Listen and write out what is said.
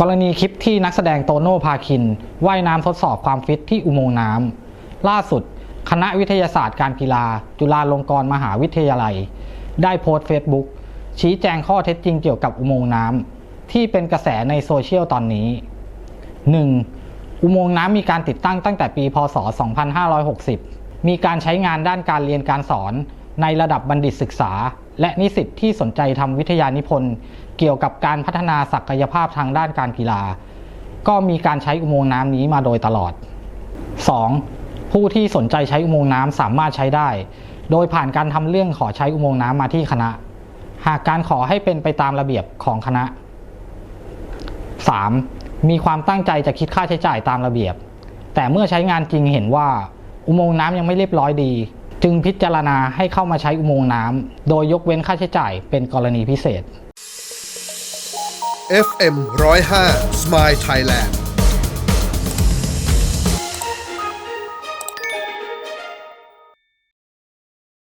กรณีคลิปที่นักแสดงโตโน่พาคินว่ายน้ำทดสอบความฟิตที่อุโมงค์น้ำล่าสุด คณะวิทยาศาสตร์การกีฬา จุฬาลงกรณ์มหาวิทยาลัย ได้โพสต์เฟซบุ๊กชี้แจงข้อเท็จจริงเกี่ยวกับอุโมงค์น้ำที่เป็นกระแสในโซเชียลตอนนี้ 1. อุโมงค์น้ำมีการติดตั้งตั้งแต่ปีพศ 2560 มีการใช้งานด้านการเรียนการสอนในระดับบัณฑิตศึกษา และนิสิตที่สนใจทำวิทยานิพนธ์เกี่ยวกับการพัฒนาศักยภาพทางด้านการกีฬา ก็มีการใช้อุโมงค์น้ำนี้มาโดยตลอด 2. ผู้ที่สนใจใช้อุโมงค์น้ำสามารถใช้ได้ โดยผ่านการทำเรื่องขอใช้อุโมงค์น้ำมาที่คณะ หากการขอให้เป็นไปตามระเบียบของคณะ 3. มีความตั้งใจจะคิดค่าใช้จ่ายตามระเบียบ แต่เมื่อใช้งานจริงเห็นว่าอุโมงค์น้ำยังไม่เรียบร้อยดี จึงพิจารณาให้เข้ามาใช้อุโมงค์น้ำโดยยกเว้นค่าใช้จ่ายเป็นกรณีพิเศษ FM 105 Smile Thailand